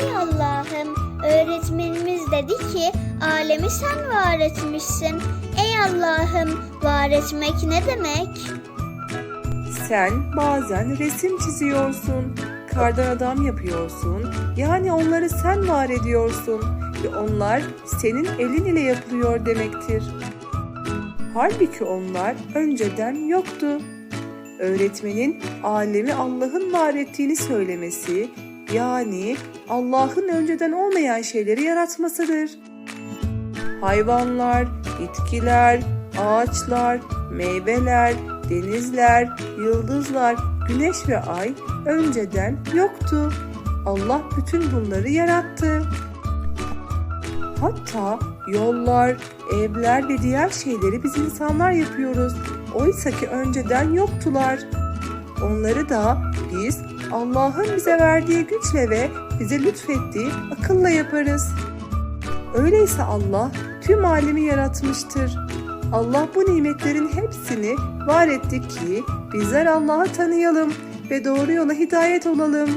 Ey Allah'ım öğretmenimiz dedi ki alemi sen var etmişsin. Ey Allah'ım var etmek ne demek? Sen bazen resim çiziyorsun, kardan adam yapıyorsun. Yani onları sen var ediyorsun ve onlar senin elin ile yapılıyor demektir. Halbuki onlar önceden yoktu öğretmenin alemi Allah'ın var ettiğini söylemesi yani Allah'ın önceden olmayan şeyleri yaratmasıdır. Hayvanlar, bitkiler, ağaçlar, meyveler, denizler, yıldızlar, güneş ve ay önceden yoktu. Allah bütün bunları yarattı. Hatta yollar, evler ve diğer şeyleri biz insanlar yapıyoruz. Oysa ki önceden yoktular. Onları da biz Allah'ın bize verdiği güçle ve bize lütfettiği akılla yaparız. Öyleyse Allah tüm alemi yaratmıştır. Allah bu nimetlerin hepsini var etti ki bizler Allah'ı tanıyalım ve doğru yola hidayet olalım.